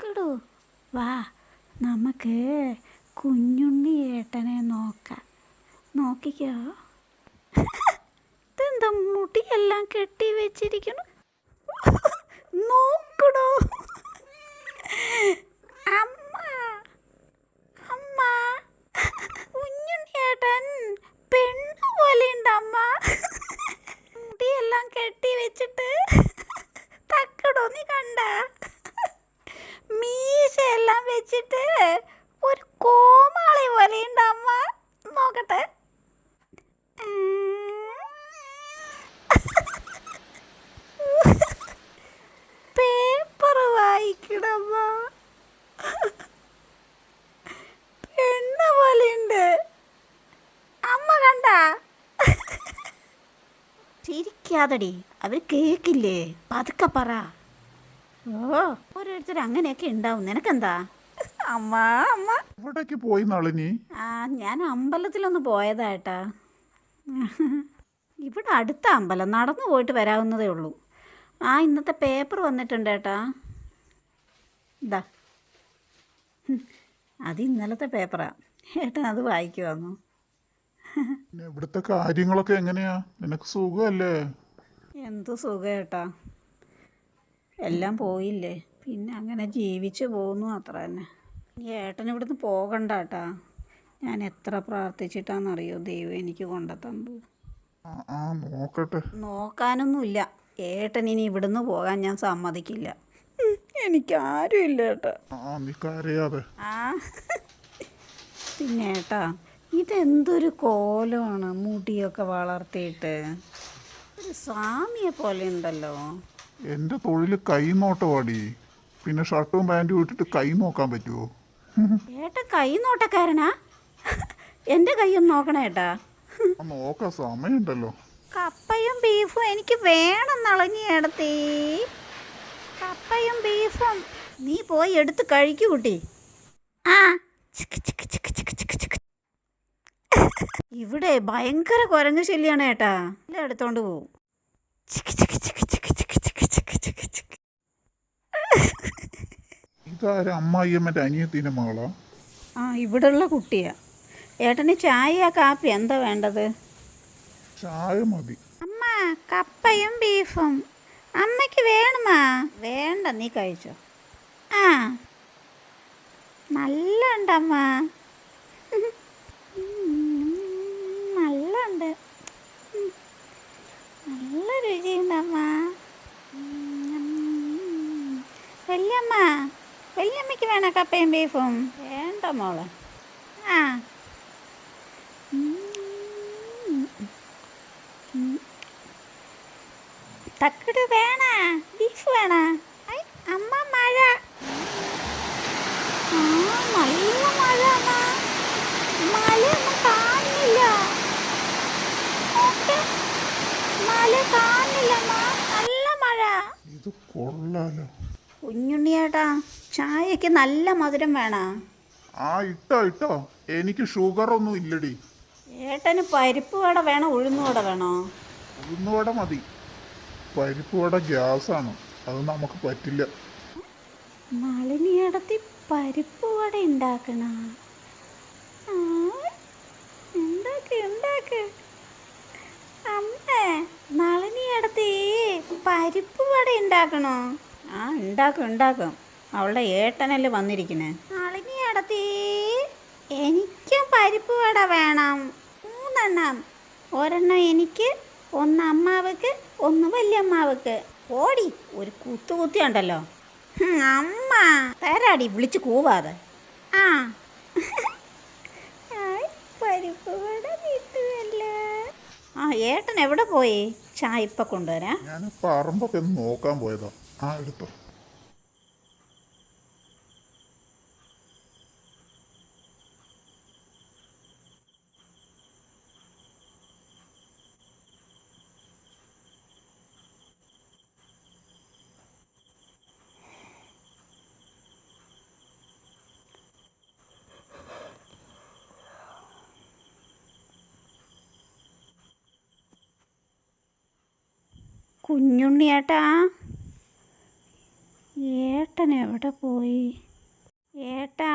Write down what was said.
തക്കടു വാ നമുക്ക് കുഞ്ഞുണ്ണി ഏട്ടനെ നോക്കാം. നോക്കിക്കോ. ഇതെന്താ മുടിയെല്ലാം കെട്ടി വെച്ചിരിക്കണം നോക്കടോ. അമ്മ അമ്മ കുഞ്ഞുണ്ണിയേട്ടൻ പെണ്ണു ഉണ്ട് അമ്മ. മുടിയെല്ലാം കെട്ടി വെച്ചിട്ട് തക്കടോ നീ കണ്ട? മീശയെല്ലാം വെച്ചിട്ട് ഒരു കോമാളി പോലെയുണ്ട് അമ്മ. നോക്കട്ടെ. പേപ്പർ വായിക്കണമ്മ. പെണ്ണ പോലെയുണ്ട് അമ്മ കണ്ട. ചിരിക്കാതടി. അവർ കേക്കില്ലേ? പതുക്കെ പറ. ഓ ഓരോരുത്തർ അങ്ങനെയൊക്കെ ഉണ്ടാവും. നിനക്കെന്താ? അമ്മ അമ്മ. എവിടേക്ക് പോയി നളിനി? ആ ഞാൻ അമ്പലത്തിലൊന്ന് പോയതായിട്ടാ. ഇവിടെ അടുത്ത അമ്പലം നടന്നു പോയിട്ട് വരാവുന്നതേ ഉള്ളൂ. ആ ഇന്നത്തെ പേപ്പർ വന്നിട്ടുണ്ട് ഏട്ടാ. ഇതാ അത് ഇന്നലത്തെ പേപ്പറാ ഏട്ടൻ അത് വായിക്കുവന്നു? ഇവിടുത്തെ കാര്യങ്ങളൊക്കെ എങ്ങനെയാ? നിനക്ക് സുഖമല്ലേ എന്തു സുഖം ഏട്ടാ. എല്ലാം പോയില്ലേ? പിന്നെ അങ്ങനെ ജീവിച്ചു പോകുന്നു അത്ര തന്നെ. ഈ ഏട്ടൻ ഇവിടുന്ന് പോകണ്ട കേട്ടാ ഞാൻ എത്ര പ്രാർത്ഥിച്ചിട്ടാണെന്നറിയോ ദൈവം എനിക്ക് ആ നോക്കട്ടെ. നോക്കാനൊന്നുമില്ല. ഏട്ടൻ ഇനി ഇവിടുന്ന് പോകാൻ ഞാൻ സമ്മതിക്കില്ല. എനിക്കാരും ഇല്ല ഏട്ടാ ആ ആ പിന്നെ ഏട്ടാ ഇതെന്തൊരു കോലമാണ് മുടിയൊക്കെ വളർത്തിയിട്ട്. ഒരു സ്വാമിയെ പോലെ ഉണ്ടല്ലോ. എന്റെ തൊഴിൽ കൈ നോട്ടമാടി പിന്നെ ഷർട്ടും പാന്റും ഇട്ടിട്ട് കൈ നോക്കാൻ പറ്റുമോ ഏട്ട കൈ നോട്ടക്കാരനാ? എന്റെ കൈയൊന്ന് നോക്കണേ ഏട്ടാ. ആ നോക്കാൻ സമയമുണ്ടല്ലോ. കപ്പയും ബീഫും എനിക്ക് വേണം നളങ്ങി എടുത്തേ കപ്പയും ബീഫും നീ പോയി എടുത്ത് കഴിക്കൂ കുട്ടി. ആ. ഇവിടെ ഭയങ്കര കുരങ്ങ് ശല്യാണ് ഏട്ടാ. എല്ലാം എടുത്തോണ്ട് പോവും. ചിക്ക് ചിക്ക് ചിക്ക് ചിക്ക് ചിക്ക്. ഇതാരും അമ്മായിയമ്മന്റെ അനിയത്തിന്റെ മകളാ? ആ ഇവിടെയുള്ള കുട്ടിയാ. ഏട്ടന് ചായ കാപ്പി. എന്താ വേണ്ടത്? ചായ മതി. അമ്മ കപ്പയും ബീഫും. അമ്മയ്ക്ക് വേണമാ? വേണ്ട നീ കഴിച്ചോ. ആ. നല്ല ഉണ്ടമ്മ നല്ല ഉണ്ട് നല്ല രുചിയുണ്ടമ്മ വല്യമ്മ. വല്യമ്മയ്ക്ക് വേണ കപ്പയും ബീഫും? വേണ്ട മോളെ. ആ. തക്കട് വേണ ബീഫ് വേണ. അമ്മ മഴ. നല്ല മഴ മലയൊന്നും കാണില്ല. മല കാണില്ല നല്ല മഴ. ഇത് കൊള്ളാലോ. കുഞ്ഞുണ്ണിയേട്ടാ ചായക്ക് നല്ല മധുരം വേണോ. ആ ഇട്ടോ ഇട്ടോ. എനിക്ക് ഷുഗർ ഒന്നും ഇല്ലടി. ഏട്ടന് പരിപ്പ് വട വേണോ ഉഴുന്നുവട വേണോ? ഉഴുന്നുവട മതി. പരിപ്പ് വട ഗ്യാസ് ആണ് അത് നമുക്ക് പറ്റില്ല. നളിനിയടത്തി പരിപ്പ് വട ഉണ്ടാക്കണ. ഉണ്ടാക്ക് ഉണ്ടാക്ക്. അമ്മേ നളിനിയടത്തി പരിപ്പ് വട ഉണ്ടാക്കണോ? ആ ഉണ്ടാക്കും ഉണ്ടാക്കും. അവളുടെ ഏട്ടനല്ലേ വന്നിരിക്കണേ. എനിക്കും പരിപ്പ് വട വേണം. മൂന്നെണ്ണം. ഒരെണ്ണം എനിക്ക് ഒന്ന് അമ്മാവക്ക് ഒന്ന് വല്യമ്മാവക്ക്. ഓടി ഒരു കുത്തു കുത്തി ഉണ്ടല്ലോ. അമ്മ. തരാടി വിളിച്ച് കൂവാതെ. ആ. പരിപ്പ് വട കിട്ടുമല്ലോ ആ ഏട്ടൻ എവിടെ പോയി? ചായ ഇപ്പം കൊണ്ടുവരാം. ഞാൻ പറമ്പൊക്കെ ഒന്ന് നോക്കാൻ പോയതാ. ആ എടുത്തോ. കുഞ്ഞുണ്ണിയേട്ടാ. ഏട്ടൻ എവിടെ പോയി? ഏട്ടാ?